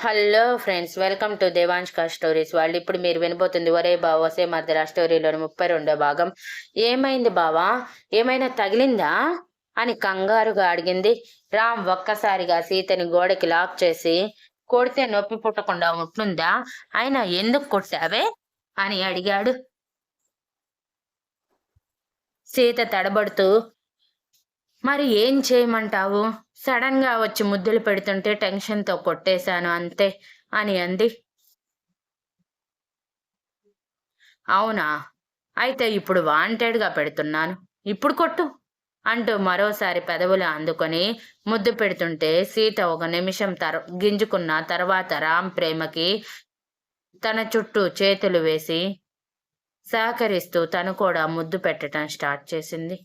Hello friends welcome to దేవాంష్కా stories వాళ్ళు ఇప్పుడు మీరు వినబోతుంది ఒరే బావ వసే మధ్య స్టోరీలోని ముప్పై రెండో భాగం. ఏమైంది బావా? ఏమైనా తగిలిందా? అని కంగారుగా అడిగింది. రామ్ ఒక్కసారిగా సీతని గోడకి లాక్ చేసి కొడితే నొప్పి పుట్టకుండా ఉంటుందా? అయినా ఎందుకు కొట్టావే? అని అడిగాడు. సీత తడబడుతూ మరి ఏం చేయమంటావు? సడన్గా వచ్చి ముద్దులు పెడుతుంటే టెన్షన్తో కొట్టేశాను అంతే అని అంది. అవునా? అయితే ఇప్పుడు వాంటెడ్గా పెడుతున్నాను. ఇప్పుడు కొట్టు అంటూ మరోసారి పెదవులు అందుకొని ముద్దు పెడుతుంటే సీత ఒక నిమిషం తర గింజుకున్న తర్వాత రామ్ ప్రేమకి తన చుట్టూ చేతులు వేసి సహకరిస్తూ తను కూడా ముద్దు పెట్టడం స్టార్ట్ చేసింది.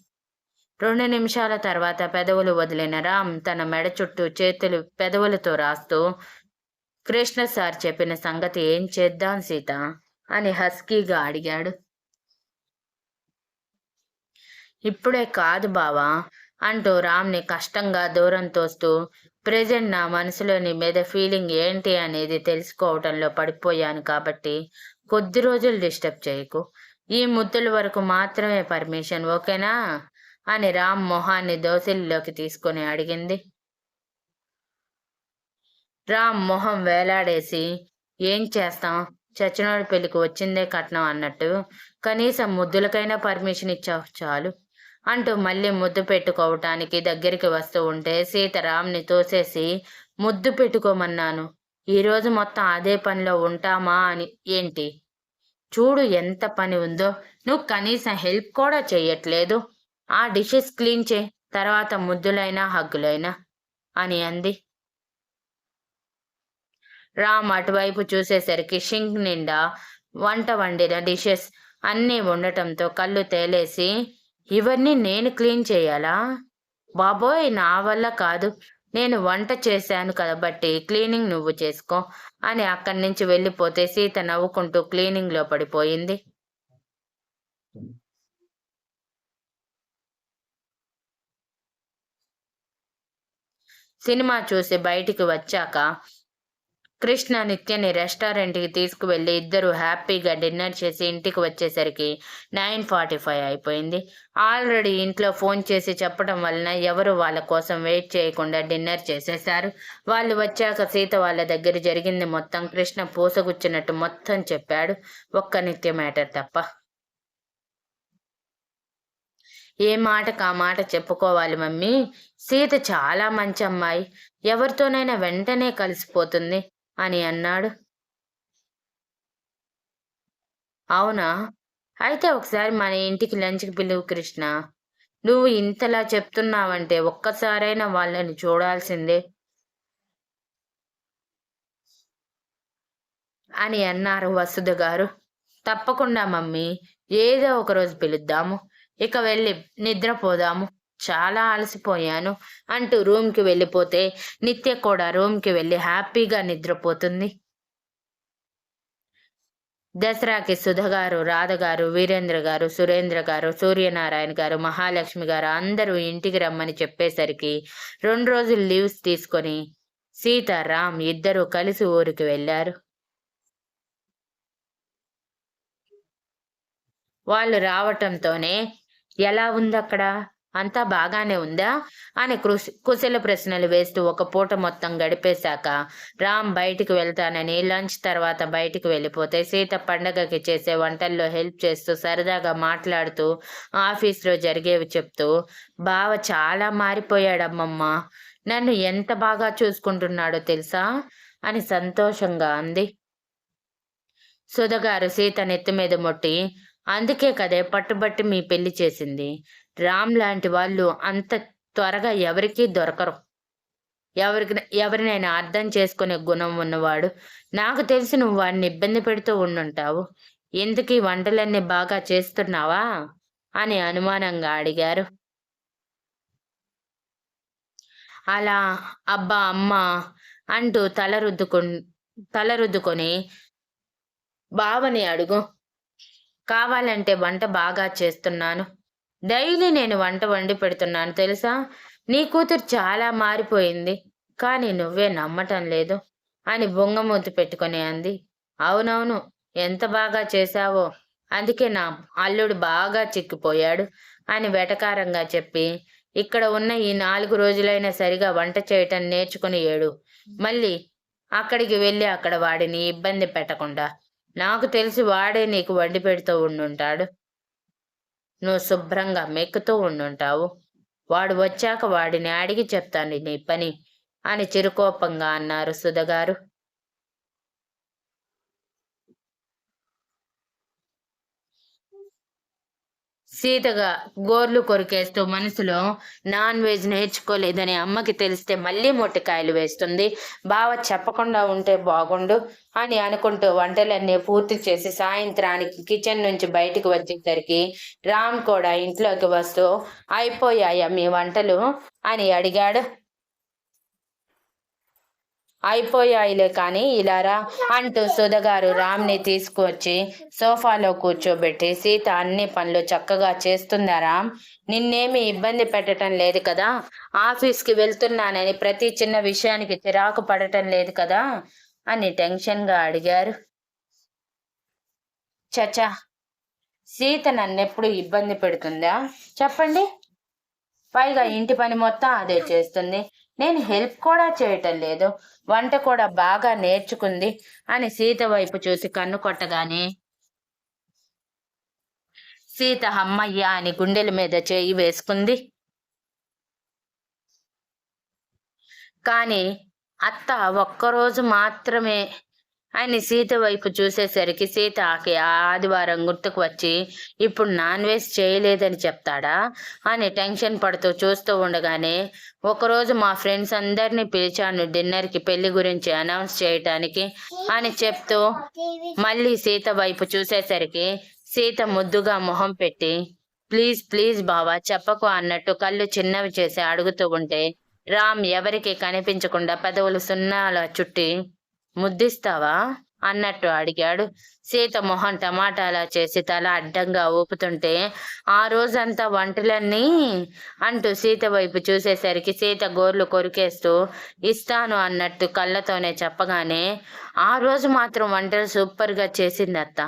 రెండు నిమిషాల తర్వాత పెదవులు వదిలిన రామ్ తన మెడ చుట్టూ చేతులు పెదవులతో రాస్తూ కృష్ణ సార్ చెప్పిన సంగతి ఏం చేద్దాం సీత అని హస్కీగా అడిగాడు. ఇప్పుడే కాదు బావా అంటూ రామ్ని కష్టంగా దూరం తోస్తూ ప్రెజెంట్ నా మనసులోని మీద ఫీలింగ్ ఏంటి అనేది తెలుసుకోవటంలో పడిపోయాను కాబట్టి కొద్ది రోజులు డిస్టర్బ్ చేయకు. ఈ ముద్దుల వరకు మాత్రమే పర్మిషన్ ఓకేనా? అని రామ్ మొహాన్ని దోసిల్లోకి తీసుకుని అడిగింది. రామ్ మొహం వేలాడేసి ఏం చేస్తాం? చచ్చినోడి పెళ్ళికి వచ్చిందే కట్నం అన్నట్టు. కనీసం ముద్దులకైనా పర్మిషన్ ఇచ్చావు చాలు అంటూ మళ్ళీ ముద్దు పెట్టుకోవటానికి దగ్గరికి వస్తూ ఉంటే సీత రామ్ని తోసేసి ముద్దు పెట్టుకోమన్నాను. ఈరోజు మొత్తం అదే పనిలో ఉంటామా అని. ఏంటి? చూడు ఎంత పని ఉందో. నువ్వు కనీసం హెల్ప్ కూడా చేయట్లేదు ఆ డిషెస్ క్లీన్ చే తర్వాత ముద్దులైనా హగ్గులైనా అని అంది. రామ్ అటువైపు చూసేసరికి షింక్ నిండా వంట వండిన డిషెస్ అన్నీ ఉండటంతో కళ్ళు తేలేసి ఇవన్నీ నేను క్లీన్ చేయాలా? బాబోయ్ నా వల్ల కాదు. నేను వంట చేశాను కాబట్టి క్లీనింగ్ నువ్వు చేసుకో అని అక్కడి నుంచి వెళ్ళిపోతే సీత నవ్వుకుంటూ క్లీనింగ్లో పడిపోయింది. సినిమా చూసి బయటికి వచ్చాక కృష్ణ నిత్యని రెస్టారెంట్కి తీసుకువెళ్ళి ఇద్దరు హ్యాపీగా డిన్నర్ చేసి ఇంటికి వచ్చేసరికి నైన్ ఫార్టీ ఫైవ్ అయిపోయింది. ఆల్రెడీ ఇంట్లో ఫోన్ చేసి చెప్పడం వలన ఎవరు వాళ్ళ కోసం వెయిట్ చేయకుండా డిన్నర్ చేసేశారు. వాళ్ళు వచ్చాక సీత వాళ్ళ దగ్గర జరిగింది మొత్తం. కృష్ణ పూసగుచ్చినట్టు మొత్తం చెప్పాడు. ఒక్క నిత్య మ్యాటర్ తప్ప. ఏ మాటకు ఆ మాట చెప్పుకోవాలి మమ్మీ? సీత చాలా మంచి అమ్మాయి. ఎవరితోనైనా వెంటనే కలిసిపోతుంది అని అన్నాడు. అవునా? అయితే ఒకసారి మన ఇంటికి లంచ్కి పిలువు కృష్ణ. నువ్వు ఇంతలా చెప్తున్నావంటే ఒక్కసారైనా వాళ్ళని చూడాల్సిందే అని అన్నారు వసుధ గారు. తప్పకుండా మమ్మీ ఏదో ఒకరోజు పిలుద్దాము. ఇక వెళ్ళి నిద్రపోదాము. చాలా అలసిపోయాను అంటూ రూమ్కి వెళ్ళిపోతే నిత్య కూడా రూమ్కి వెళ్ళి హ్యాపీగా నిద్రపోతుంది. దసరాకి సుధగారు రాధగారు వీరేంద్ర గారు సురేంద్ర గారు సూర్యనారాయణ గారు మహాలక్ష్మి గారు అందరూ ఇంటికి రమ్మని చెప్పేసరికి రెండు రోజులు లీవ్స్ తీసుకొని సీతారాం ఇద్దరూ కలిసి ఊరికి వెళ్ళారు. వాళ్ళు రావటంతోనే ఎలా ఉంది అక్కడ అంతా బాగానే ఉందా? అని కృషి కుశల ప్రశ్నలు వేస్తూ ఒక పూట మొత్తం గడిపేశాక రామ్ బయటికి వెళ్తానని లంచ్ తర్వాత బయటికి వెళ్ళిపోతే సీత పండగకి చేసే వంటల్లో హెల్ప్ చేస్తూ సరదాగా మాట్లాడుతూ ఆఫీస్లో జరిగేవి చెప్తూ బావ చాలా మారిపోయాడమ్మమ్మ. నన్ను ఎంత బాగా చూసుకుంటున్నాడో తెలుసా? అని సంతోషంగా అంది. సుధగారు సీత నెత్తి మీద మొట్టి అందుకే కదే పట్టుబట్టి మీ పెళ్ళి చేసింది. రామ్ లాంటి వాళ్ళు అంత త్వరగా ఎవరికీ దొరకరు. ఎవరికి ఎవరినైనా అర్థం చేసుకునే గుణం ఉన్నవాడు. నాకు తెలిసి నువ్వు వాడిని ఇబ్బంది పెడుతూ ఉండుంటావు. ఎందుకు ఈ వంటలన్నీ బాగా చేస్తున్నావా? అని అనుమానంగా అడిగారు. అలా అబ్బా అమ్మ అంటూ తల రుద్దుకు తల రుద్దుకొని బావని అడుగు. కావాలంటే వంట బాగా చేస్తున్నాను. డైలీ నేను వంట వండి పెడుతున్నాను తెలుసా? నీ కూతురు చాలా మారిపోయింది కానీ నువ్వే నమ్మటం లేదు అని బొంగమూతి పెట్టుకుని అంది. అవునవును ఎంత బాగా చేశావో అందుకే నా అల్లుడు బాగా చిక్కిపోయాడు అని వెటకారంగా చెప్పి ఇక్కడ ఉన్న ఈ నాలుగు రోజులైనా సరిగా వంట చేయటం నేర్చుకుని ఏడు. మళ్ళీ అక్కడికి వెళ్ళి అక్కడ వాడిని ఇబ్బంది పెట్టకుండా నాకు తెలిసి వాడే నీకు వండి పెడుతూ ఉండుంటాడు. నువ్వు శుభ్రంగా మెక్కుతూ ఉండుంటావు. వాడు వచ్చాక వాడిని అడిగి చెప్తాను నీ పని అని చిరుకోపంగా అన్నారు సుధగారు. సీతగా గోర్లు కొరికేస్తూ మనసులో నాన్ వెజ్ నేర్చుకోలేదని అమ్మకి తెలిస్తే మళ్ళీ మొట్టికాయలు వేస్తుంది. బావ చెప్పకుండా ఉంటే బాగుండు అని అనుకుంటూ వంటలన్నీ పూర్తి చేసి సాయంత్రానికి కిచెన్ నుంచి బయటకు వచ్చేసరికి రామ్ కూడా ఇంట్లోకి వస్తూ అయిపోయాయా మీ వంటలు? అని అడిగాడు. అయిపోయాయిలే కానీ ఇలారా అంటూ సుధగారు రామ్ని తీసుకువచ్చి సోఫాలో కూర్చోబెట్టి సీత అన్ని పనులు చక్కగా చేస్తుందా రామ్? నిన్నేమి ఇబ్బంది పెట్టడం లేదు కదా? ఆఫీస్కి వెళ్తున్నానని ప్రతి చిన్న విషయానికి చిరాకు పడటం లేదు కదా? అని టెన్షన్గా అడిగారు. చచా సీత నన్నెప్పుడు ఇబ్బంది పెడుతుందా? చెప్పండి. పైగా ఇంటి పని మొత్తం అదే చేస్తుంది. నేను హెల్ప్ కూడా చేయటం లేదు. వంట కూడా బాగా నేర్చుకుంది అని సీత వైపు చూసి కన్ను కొట్టగానే సీత అమ్మయ్య అని గుండెల మీద చేయి వేసుకుంది. కానీ అత్త ఒక్కరోజు మాత్రమే అని సీత వైపు చూసేసరికి సీత ఆకి ఆదివారం గుర్తుకు వచ్చి ఇప్పుడు నాన్ వెజ్ చేయలేదని చెప్తాడా? అని టెన్షన్ పడుతూ చూస్తూ ఉండగానే ఒకరోజు మా ఫ్రెండ్స్ అందరినీ పిలిచాను డిన్నర్కి పెళ్ళి గురించి అనౌన్స్ చేయటానికి అని చెప్తూ మళ్ళీ సీత వైపు చూసేసరికి సీత ముద్దుగా మొహం పెట్టి ప్లీజ్ ప్లీజ్ బావా చెప్పకు అన్నట్టు కళ్ళు చిన్నవి చేసి అడుగుతూ ఉంటే రామ్ ఎవరికి కనిపించకుండా పెదవులు సున్నాల చుట్టి ముద్దిస్తావా? అన్నట్టు అడిగాడు. సీత మొహం టమాటాలా చేసి తల అడ్డంగా ఊపుతుంటే ఆ రోజంతా వంటలన్నీ అంటూ సీత వైపు చూసేసరికి సీత గోర్లు కొరికేస్తూ ఇస్తాను అన్నట్టు కళ్ళతోనే చెప్పగానే ఆ రోజు మాత్రం వంటలు సూపర్గా చేసింది అత్త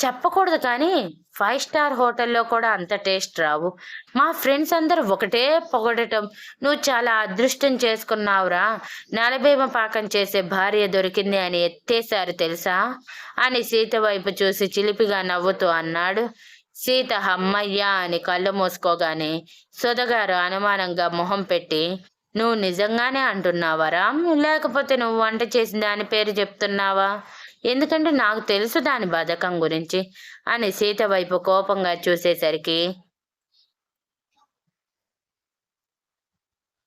చెప్పకూడదు కానీ ఫైవ్ స్టార్ హోటల్లో కూడా అంత టేస్ట్ రావు. మా ఫ్రెండ్స్ అందరూ ఒకటే పొగడటం. నువ్వు చాలా అదృష్టం చేసుకున్నావురా. నలభీమ పాకం చేసే భార్య దొరికింది అని ఎత్తేశారు తెలుసా? అని సీత వైపు చూసి చిలిపిగా నవ్వుతూ అన్నాడు. సీత హమ్మయ్య అని కళ్ళు మూసుకోగానే సుధగారు అనుమానంగా మొహం పెట్టి నువ్వు నిజంగానే అంటున్నావరా లేకపోతే నువ్వు వంట చేసిన దాని పేరు చెప్తున్నావా? ఎందుకంటే నాకు తెలుసు దాని బధకం గురించి అని సీత వైపు కోపంగా చూసేసరికి.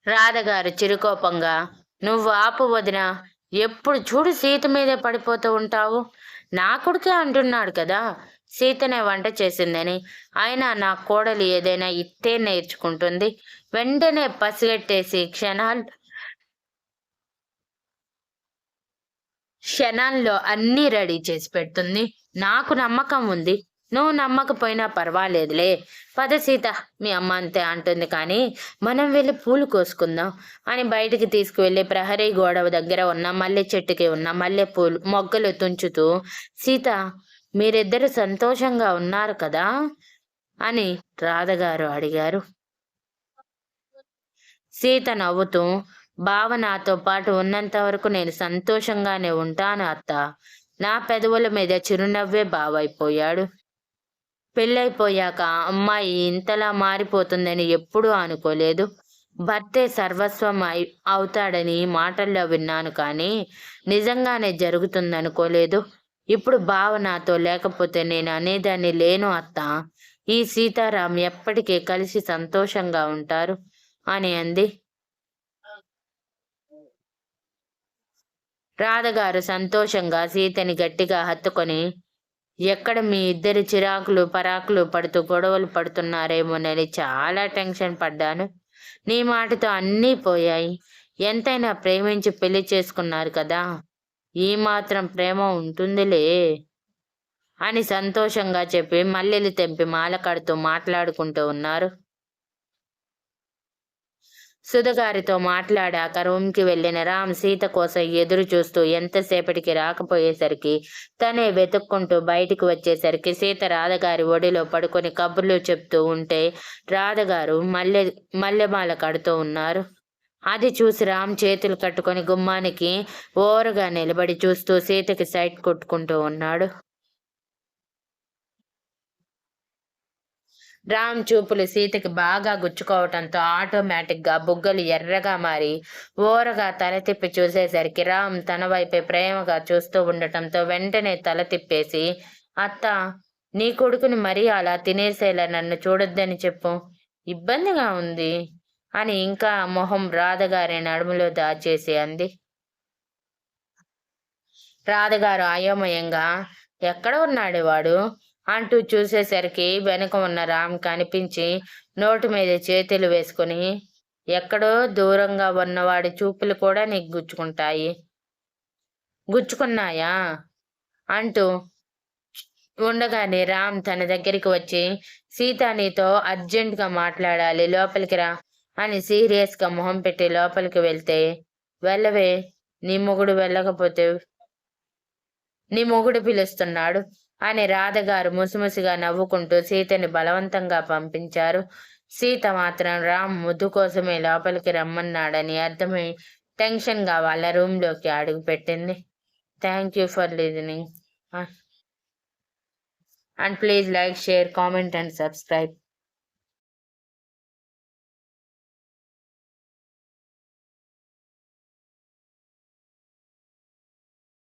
రాధగారు చిరుకోపంగా నువ్వు ఆపు వదిన ఎప్పుడు చూడు సీత మీదే పడిపోతూ ఉంటావు? నా కొడుకే అంటున్నాడు కదా సీతనే వంట చేసిందని. అయినా నా కోడలు ఏదైనా ఇట్టే నేర్చుకుంటుంది. వెంటనే పసిగట్టేసి క్షణాలు క్షణాల్లో అన్నీ రెడీ చేసి పెడుతుంది. నాకు నమ్మకం ఉంది. నువ్వు నమ్మకపోయినా పర్వాలేదులే. పద సీత మీ అమ్మ అంతే అంటుంది కానీ మనం వెళ్ళి పూలు కోసుకుందాం అని బయటికి తీసుకువెళ్ళి ప్రహరీ గోడ దగ్గర ఉన్న మల్లె చెట్టుకి ఉన్న మల్లె పూలు మొగ్గలు తుంచుతూ సీత మీరిద్దరు సంతోషంగా ఉన్నారు కదా అని రాధగారు అడిగారు. సీత నవ్వుతూ బావ నాతో పాటు ఉన్నంత వరకు నేను సంతోషంగానే ఉంటాను అత్త. నా పెదవుల మీద చిరునవ్వే బావైపోయాడు. పెళ్ళైపోయాక అమ్మాయి ఇంతలా మారిపోతుందని ఎప్పుడూ అనుకోలేదు. భర్తే సర్వస్వం అవుతాడని మాటల్లో విన్నాను కానీ నిజంగానే జరుగుతుందనుకోలేదు. ఇప్పుడు బావ నాతో లేకపోతే నేను అనేదాన్ని లేను అత్త. ఈ సీతారాం ఎప్పటికీ కలిసి సంతోషంగా ఉంటారు అని అంది. రాధగారు సంతోషంగా సీతని గట్టిగా హత్తుకొని ఎక్కడ మీ ఇద్దరి చిరాకులు పరాకులు పడుతూ గొడవలు పడుతున్నారేమోనని చాలా టెన్షన్ పడ్డాను. నీ మాటతో అన్నీ పోయాయి. ఎంతైనా ప్రేమించి పెళ్ళి చేసుకున్నారు కదా. ఈ మాత్రం ప్రేమ ఉంటుందిలే అని సంతోషంగా చెప్పి మల్లెలు తెంపి మాల కడుతూ మాట్లాడుకుంటూ ఉన్నారు. సుధగారితో మాట్లాడాక రూమ్కి వెళ్ళిన రామ్ సీత కోసం ఎదురు చూస్తూ ఎంతసేపటికి రాకపోయేసరికి తనే వెతుక్కుంటూ బయటికి వచ్చేసరికి సీత రాధగారి ఒడిలో పడుకొని కబుర్లు చెప్తూ ఉంటే రాధగారు మల్లె మల్లెమాల కడుతూ ఉన్నారు. అది చూసి రామ్ చేతులు కట్టుకొని గుమ్మానికి ఓరగా నిలబడి చూస్తూ సీతకి సైట్ కొట్టుకుంటూ ఉన్నాడు. రామ్ చూపులు సీతకి బాగా గుచ్చుకోవటంతో ఆటోమేటిక్గా బుగ్గలు ఎర్రగా మారి ఓరగా తల తిప్పి చూసేసరికి రామ్ తన వైపే ప్రేమగా చూస్తూ ఉండటంతో వెంటనే తల తిప్పేసి అత్త నీ కొడుకుని మరీ అలా తినేసేలా నన్ను చూడొద్దని చెప్పు. ఇబ్బందిగా ఉంది అని ఇంకా మొహం రాధగారి నడుములో దాచేసి అంది. రాధగారు అయోమయంగా ఎక్కడ ఉన్నాడు వాడు? అంటూ చూసేసరికి వెనుక ఉన్న రామ్ కనిపించి నోటు మీద చేతులు వేసుకుని ఎక్కడో దూరంగా ఉన్నవాడి చూపులు కూడా నీకు గుచ్చుకుంటాయి. గుచ్చుకున్నాయా? అంటూ ఉండగానే రామ్ తన దగ్గరికి వచ్చి సీత నీతో అర్జెంటుగా మాట్లాడాలి లోపలికి రా అని సీరియస్గా మొహం పెట్టి లోపలికి వెళ్తే వెళ్ళవే నీ మొగుడు వెళ్ళకపోతే నీ మొగుడు పిలుస్తున్నాడు. అని రాధగారు ముసిముసిగా నవ్వుకుంటూ సీతని బలవంతంగా పంపించారు. సీత మాత్రం రామ్ ముద్దు కోసమే లోపలికి రమ్మన్నాడని అర్థమై టెన్షన్గా వాళ్ళ రూమ్లోకి అడుగు పెట్టింది. Thank you for listening. And please like share comment and subscribe.